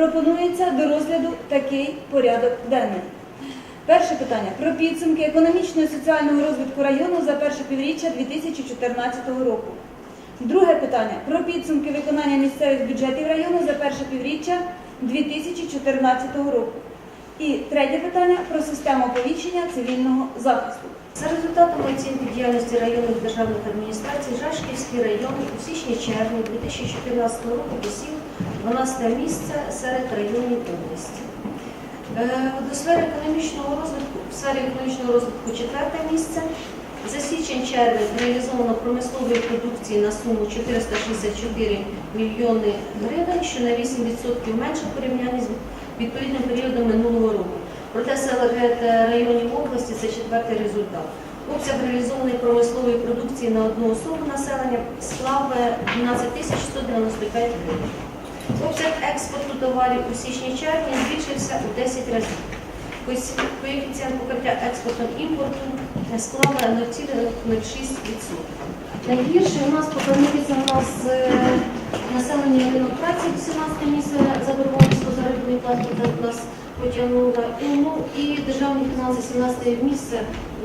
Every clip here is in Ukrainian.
пропонується до розгляду такий порядок денний. Перше питання про підсумки економічного і соціального розвитку району за перше півріччя 2014 року. Друге питання про підсумки виконання місцевих бюджетів району за перше півріччя 2014 року. І третє питання про систему оповіщення цивільного захисту. За результатами оцінки діяльності районних державних адміністрацій Жашківський район у січні-червні 2014 року посів 12 місце серед районів області. Е, До сфери економічного розвитку, в сфері економічного розвитку четверте місце. За січень-червень реалізовано промислової продукції на суму 464 мільйони гривень, що на 8% менше в порівнянні з відповідним періодом минулого року. Проте серед районів області це четвертий результат. Обсяг реалізованої промислової продукції на одну особу населення склав е, 12 тисяч 195 гривень. Обсяг експорту товарів у січні-червні збільшився у 10 разів. Коефіцієнт покриття експортом імпорту склав 0,06%. Найгірше у нас це у нас е, населення ринок праці 18 місце заборгованість по заробітній платі та нас потягнула. Ну, і державні фінанси 17 місце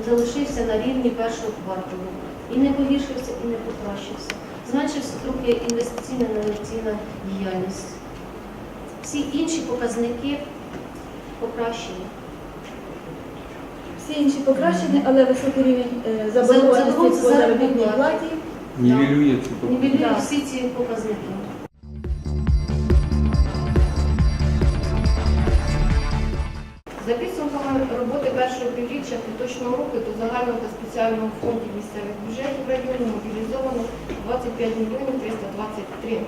залишився на рівні першого кварталу. І не погіршився, і не покращився. Зменшився трохи інвестиційна інноваційна діяльність. Всі інші показники покращені. Всі інші покращені, але високий рівень е, заборгованості по заробітній платі. Нівелює цю Нівелює всі ці показники. За підсумками роботи першого півріччя поточного року до загального та спеціального фонду місцевих бюджетів району мобілізовано 25 мільйонів 323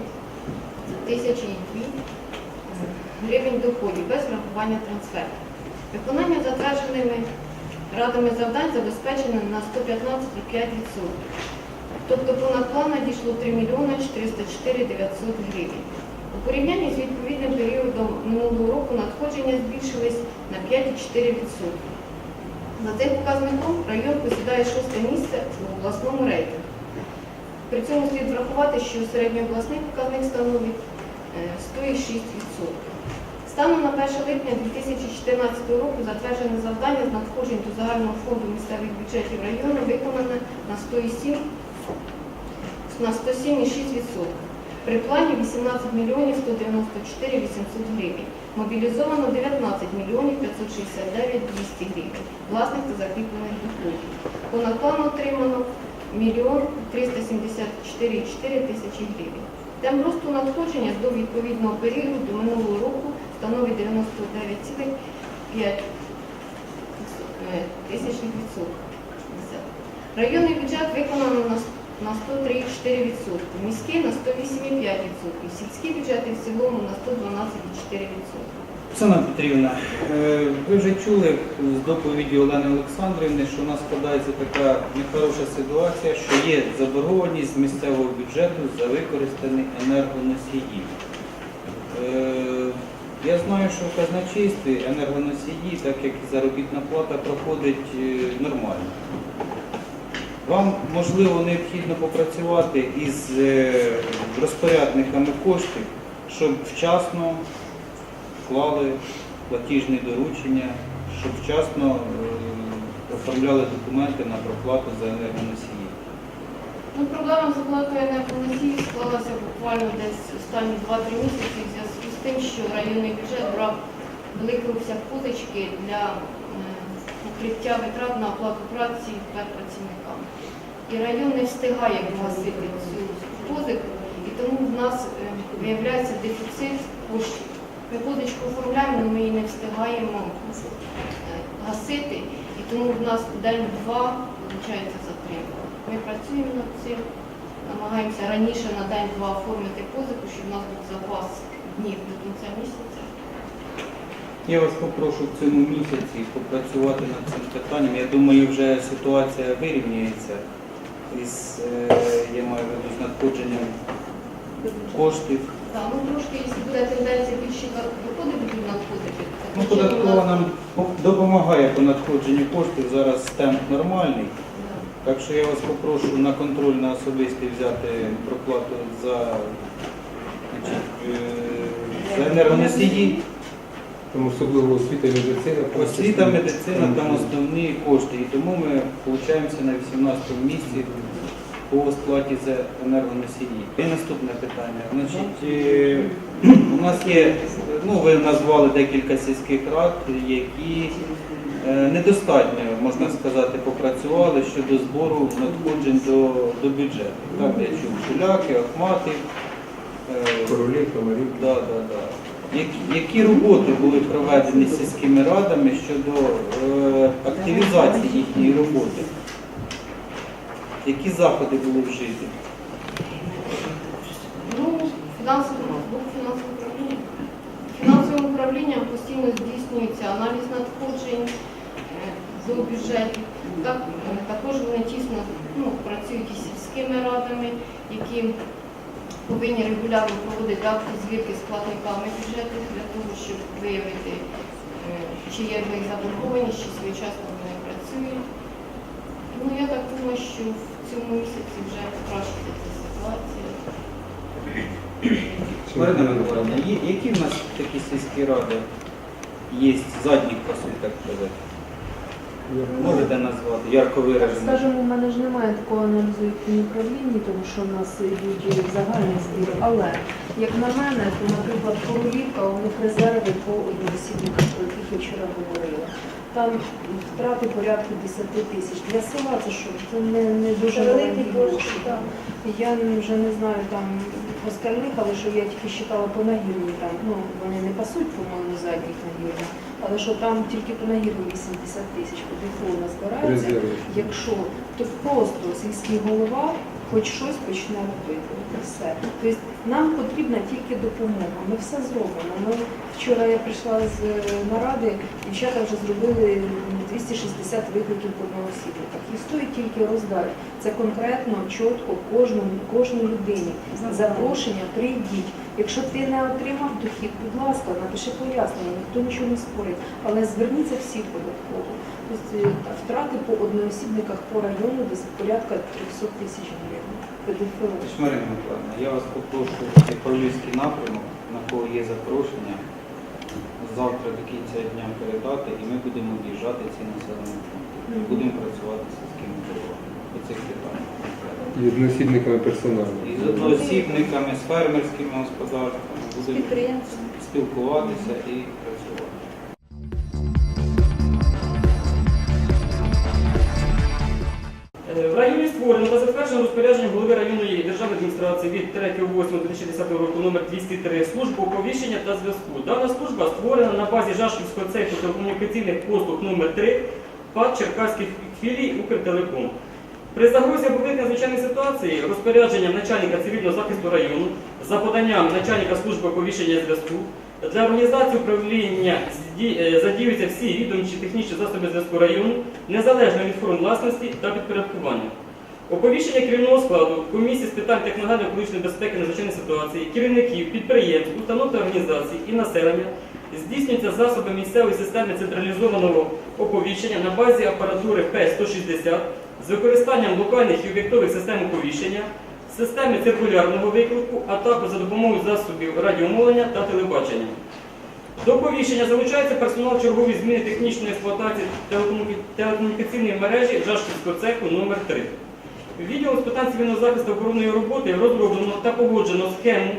тисячі дві гривень доходів без врахування трансфертів. Виконання затвердженими радами завдань забезпечено на 115,5%. Тобто понад план надійшло 3 мільйони 404 900 гривень. Порівнянні з відповідним періодом минулого року надходження збільшились на 5,4%. За цим показником район посідає шосте місце у обласному рейтингу. При цьому слід врахувати, що середньообласний показник становить е, 106%. Станом на 1 липня 2014 року затверджене завдання з надходжень до загального фонду місцевих бюджетів району виконане на 107 на 107,6%. При плані 18 мільйонів 194 800 гривень. Мобілізовано 19 мільйонів 569 200 гривень. Власних та закріплених доходів. Понад план отримано 1 мільйон 374,4 тисячі гривень. Темп росту надходження до відповідного періоду минулого року становить 99,5 тисячних відсотків. Районний бюджет виконано на на 103,4%, міський на 108,5%, сільські бюджети в цілому на 112,4%. Оксана Петрівна, е, ви вже чули з доповіді Олени Олександрівни, що у нас складається така нехороша ситуація, що є заборгованість місцевого бюджету за використані енергоносії. Е, Я знаю, що в казначействі енергоносії, так як і заробітна плата, проходить е, нормально. Вам, можливо, необхідно попрацювати із е, розпорядниками коштів, щоб вчасно вклали платіжні доручення, щоб вчасно е, оформляли документи на проплату за енергоносії. Ну, проблема з оплатою енергоносії склалася буквально десь останні 2-3 місяці в зв'язку з тим, що районний бюджет брав великий обсяг позички для е, покриття витрат на оплату праці працівникам. І район не встигає погасити цю позику, і тому в нас е, виявляється дефіцит коштів. Ми позичку оформляємо, але ми її не встигаємо е, гасити, і тому в нас день-два виходить затримка. Ми працюємо над цим, намагаємося раніше на день-два оформити позику, щоб у нас був запас днів до кінця місяця. Я вас попрошу в цьому місяці попрацювати над цим питанням. Я думаю, вже ситуація вирівнюється із, е, я маю в виду, з надходженням коштів. Так, ну трошки, якщо буде тенденція більші доходи будуть надходити. Ну, податкова нам допомагає по надходженню коштів. Зараз темп нормальний. Так що я вас попрошу на контроль на особистий взяти проплату за значить, е, за енергоносії. Тому особливо освіта і медицина. Освіта, медицина там основні кошти. І тому ми получаємося на 18 місці по сплаті за енергоносії. І наступне питання. Значить, е, у нас є, ну ви назвали декілька сільських рад, які е, недостатньо, можна сказати, попрацювали щодо збору надходжень до, до бюджету. Так, я чув Шуляки, Ахматів. е, Королів, комарів. Да, да, да. Які, роботи були проведені сільськими радами щодо активізації їхньої роботи? Які заходи були вжиті? Ну, фінансове боку фінансового управління. Фінансовим управлінням постійно здійснюється аналіз надходжень е, до бюджету. Так, е, також вони тісно ну, працюють із сільськими радами, які повинні регулярно проводити акти звірки з платниками бюджету для того, щоб виявити, е, чи є в них заборгованість, чи своєчасно вони працюють. Ну, я так думаю, що цьому місяці вже покращиться ситуація. Марина Миколаївна, є- які в нас такі сільські ради є задніх пасли, так сказати? Можете назвати ярко виражені? Скажімо, у мене ж немає такого аналізу як в управлінні, тому що в нас йдуть загальні збір. Але як на мене, то, наприклад, Королівка, у них резерви по одноосібниках, про яких я вчора говорила. Там втрати порядку 10 тисяч. Для села це що? Це не, не дуже великі кошти, гроші. так. Я вже не знаю там по але що я тільки читала по нагірні, там, ну, вони не пасуть, по-моєму, задніх нагірних, але що там тільки по нагірні 80 тисяч по дефолу збирається. Якщо то просто сільський голова хоч щось почне робити, і все. Тобто нам потрібна тільки допомога. Ми все зробимо. Ми вчора я прийшла з е, наради, дівчата вже зробили 260 викликів по одноосібниках. І стоїть тільки роздати. Це конкретно, чітко кожному, кожній людині. Запрошення, прийдіть. Якщо ти не отримав дохід, будь ласка, напиши пояснення, ніхто нічого не спорить. Але зверніться всі податково. Тобто е, втрати по одноосібниках по району десь порядка 300 тисяч гривень. Марина Миколаївна, я вас попрошу цей Павлівський напрямок, на кого є запрошення, завтра до кінця дня передати, і ми будемо об'їжджати ці населені пункти. Будемо працювати з сільськими головами по цих питаннях. І одноосібниками персонально. І з одноосібниками, з фермерськими господарствами будемо спілкуватися і працювати. Е, В районі створено та затверджено розпорядження голови районної державної адміністрації від 3.8.2010 року номер 203 службу оповіщення та зв'язку. Дана служба створена на базі Жашківського цеху телекомунікаційних послуг номер 3 ПАД Черкаських філій Укртелеком. При загрозі або надзвичайної ситуації розпорядженням начальника цивільного захисту району за поданням начальника служби оповіщення зв'язку для організації управління е, задіюються всі відомчі технічні засоби зв'язку району, незалежно від форм власності та підпорядкування. Оповіщення керівного складу комісії з питань техногенної екологічної безпеки надзвичайної ситуації, керівників, підприємств, установ та організацій і населення здійснюється засобами місцевої системи централізованого оповіщення на базі апаратури П-160 з використанням локальних і об'єктових систем оповіщення, системи циркулярного виклику, а також за допомогою засобів радіомовлення та телебачення. До оповіщення залучається персонал чергової зміни технічної експлуатації телекомунікаційної мережі Жашківського цеху номер 3 Відділом з питань цивільного захисту оборонної роботи розроблено та погоджено схему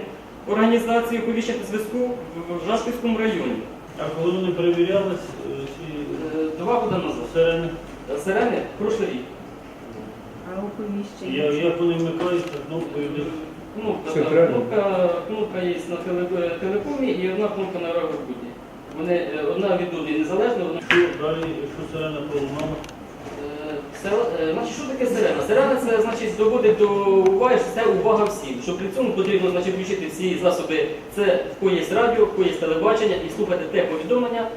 організації оповіщення та зв'язку в- Жашківському районі. А коли вони перевірялись, е, ці Е, Два роки назад. сирени, Е, Сирени прошлий рік. Оповіщення? я- як вони вмикаються, кнопкою йде. Кнопка, Все так, правильно. кнопка, кнопка є на теле- телекомі і одна кнопка на роботі. Вони е, одна від одної незалежна, одна Що далі, якщо сирена пролунала, Е, е, Значить, що таке сирена? Сирена це значить доводить до уваги, що це увага всім. Що при цьому потрібно значить, включити всі засоби. Це в кого є радіо, в кого є телебачення і слухати те повідомлення, е,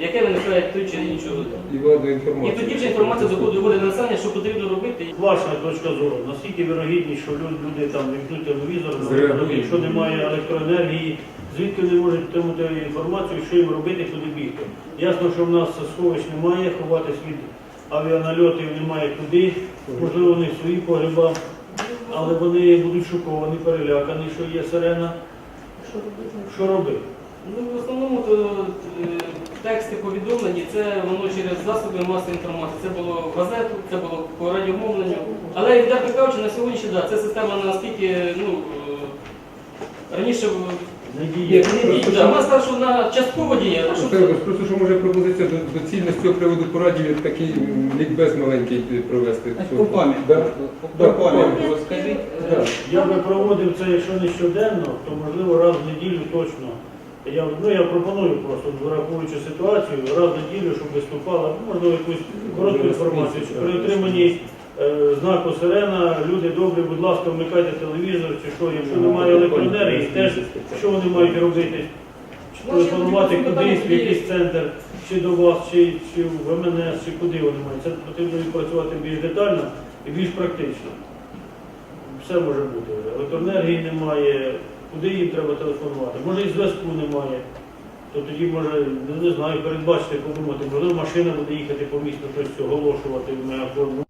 яке виникає той чи іншого. І владна І тоді вже інформація доводить до населення, що потрібно робити. ваша точка зору, наскільки вірогідність, що лю- люди там вімкнуть телевізор, якщо немає електроенергії, звідки вони можуть отримати інформацію, що їм робити, куди бігти. Ясно, що в нас сховищ немає, ховатись від авіанальотів немає куди, можливо, вони свої погреба, але вони будуть шоковані, перелякані, що є сирена. Що робити? Ну, в основному то, е, тексти повідомлені, це воно через засоби масової інформації. Це було в газету, це було по радіомовленню. Але відверто кажучи, на сьогоднішній да, ця система наскільки ну, е, раніше да, вона сказала, що вона частково діє, що Це просто що може пропозиція до- доцільно з цього приводу порадів як такий м, лікбез маленький провести. По пам'яті. Да. По по-. Да. Я би проводив це, якщо не щоденно, то можливо раз в неділю точно. Я, ну, я пропоную просто, враховуючи ситуацію, раз в неділю, щоб виступала, ну, можливо, якусь коротку інформацію. Чи При отриманні е, знаку сирена, люди добрі, будь ласка, вмикайте телевізор, чи що, якщо немає електроенергії, теж що вони мають робити? Чи телефонувати кудись, в якийсь центр, чи до вас, чи, чи в МНС, чи куди вони мають. Це потрібно відпрацювати більш детально і більш практично. Все може бути. Електроенергії немає, куди їм треба телефонувати. Може і зв'язку немає. То тоді може, не знаю, передбачити, подумати, можливо, машина буде їхати по місту, щось оголошувати на мегафон.